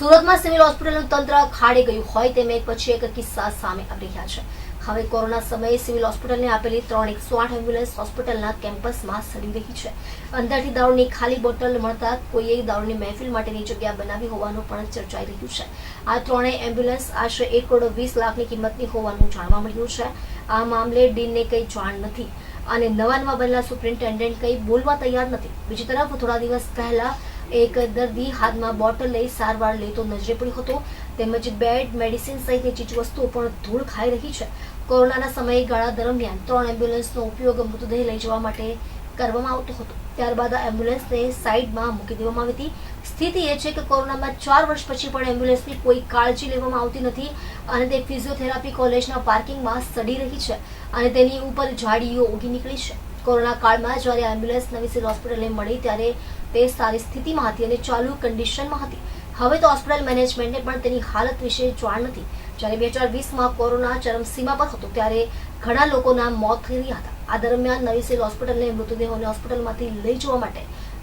સુરતમાં સિવિલ હોસ્પિટલનું તંત્ર ખાડી ગયું હોય તેમ એક પછી એક કિસ્સા સામે આવી રહ્યા છે. હવે કોરોના સમયે સિવિલ હોસ્પિટલને આપેલી ત્રણ એકસો આઠ એમ્બ્યુલન્સ હોસ્પિટલના કેમ્પસમાં સડી રહી છે. અંદરથી દારૂની ખાલી બોટલ મળતા કોઈએ દારૂની મહેફિલ માટેની જગ્યા બનાવી હોવાનું પણ ચર્ચાઈ રહ્યું છે. આ ત્રણેય એમ્બ્યુલન્સ આશરે એક કરોડ વીસ લાખની કિંમતની હોવાનું જાણવા મળ્યું છે. આ મામલે ડીનને કંઈ જાણ નથી. અને નવા નવા બનેલા સુપ્રિન્ટેન્ડન્ટ કંઈ બોલવા તૈયાર નથી. બીજી તરફ થોડા દિવસ પહેલા એક દર્દી હાથમાં બોટલ લઈ સારવાર લેતો નજરે પડ્યો હતો. તેમજ બેડ, મેડિસિન સહિતની ચીજવસ્તુઓ પણ ધૂળ ખાઈ રહી છે. કોરોનાના સમયગાળા દરમિયાન ત્રણ એમ્બ્યુલન્સનો ઉપયોગ મૃતદેહ લઈ જવા માટે કરવામાં આવતો હતો. ત્યારબાદ એમ્બ્યુલન્સને સાઈડમાં મૂકી દેવામાં આવી હતી. સ્થિતિ એ છે કે કોરોનામાં ચાર વર્ષ પછી પણ એમ્બ્યુલન્સની કોઈ કાળજી લેવામાં આવતી નથી અને તે ફિઝિયોથેરાપી કોલેજના પાર્કિંગમાં સડી રહી છે અને તેની ઉપર ઝાડીઓ ઉગી નીકળી છે. કોરોના કાળમાં જ્યારે એમ્બ્યુલન્સ નવી સિવિલ હોસ્પિટલને મળી ત્યારે તે સારી સ્થિતિમાં હતી અને ચાલુ કન્ડિશનમાં હતી. હવે તો હોસ્પિટલ મેનેજમેન્ટને પણ તેની હાલત વિશે જાણ નથી. જ્યારે બે હજાર વીસમાં કોરોના ચરમસીમા પર હતો ત્યારે ઘણા લોકોના મોત થઈ હતા. આ દરમિયાન નવી સિવિલ હોસ્પિટલને મૃતદેહોને હોસ્પિટલમાંથી લઈ જવા માટે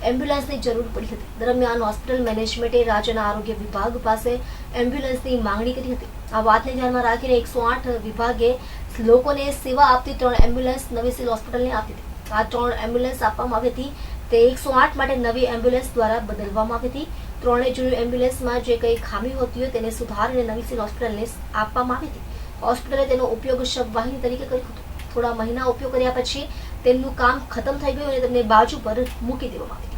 એમ્બ્યુલન્સની જરૂર પડી હતી. દરમિયાન હોસ્પિટલ મેનેજમેન્ટે રાજ્યના આરોગ્ય વિભાગ પાસે એમ્બ્યુલન્સની માંગણી કરી હતી. આ વાતને ધ્યાનમાં રાખીને એકસો આઠ વિભાગે લોકોને સેવા આપતી ત્રણ એમ્બ્યુલન્સ નવી સિવિલ હોસ્પિટલને આપી હતી. આ ત્રણ એમ્બ્યુલન્સ આપવામાં આવી હતી. તે એકસો આઠ માટે નવી એમ્બ્યુલન્સ દ્વારા બદલવામાં આવી હતી. ત્રણે જૂની એમ્બ્યુલન્સમાં જે કંઈ ખામી હોતી હોય તેને સુધારીને નવી સિવિલ હોસ્પિટલને આપવામાં આવી હતી. હોસ્પિટલે તેનો ઉપયોગ શબવાહિની તરીકે કર્યો હતો. થોડા મહિના ઉપયોગ કર્યા પછી તેમનું કામ ખતમ થઈ ગયું અને તેમને બાજુ પર મૂકી દેવામાં આવી